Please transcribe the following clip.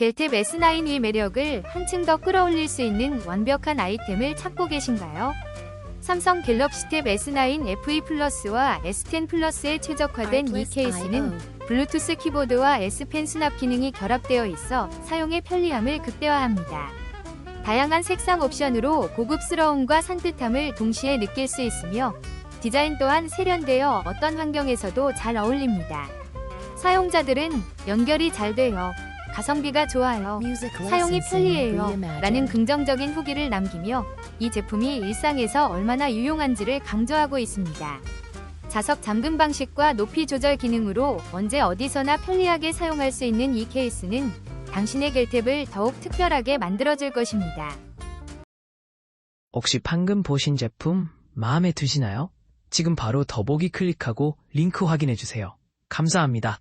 겔탭 S9의 매력을 한층 더 끌어올릴 수 있는 완벽한 아이템을 찾고 계신가요? 삼성 갤럭시 탭 S9 FE 플러스와 S10 플러스에 최적화된 이 케이스는 블루투스 키보드와 S펜 수납 기능이 결합되어 있어 사용의 편리함을 극대화합니다. 다양한 색상 옵션으로 고급스러움과 산뜻함을 동시에 느낄 수 있으며 디자인 또한 세련되어 어떤 환경에서도 잘 어울립니다. 사용자들은 연결이 잘 돼요. 가성비가 좋아요. 사용이 편리해요. 라는 긍정적인 후기를 남기며 이 제품이 일상에서 얼마나 유용한지를 강조하고 있습니다. 자석 잠금 방식과 높이 조절 기능으로 언제 어디서나 편리하게 사용할 수 있는 이 케이스는 당신의 겔탭을 더욱 특별하게 만들어줄 것입니다. 혹시 방금 보신 제품 마음에 드시나요? 지금 바로 더보기 클릭하고 링크 확인해 주세요. 감사합니다.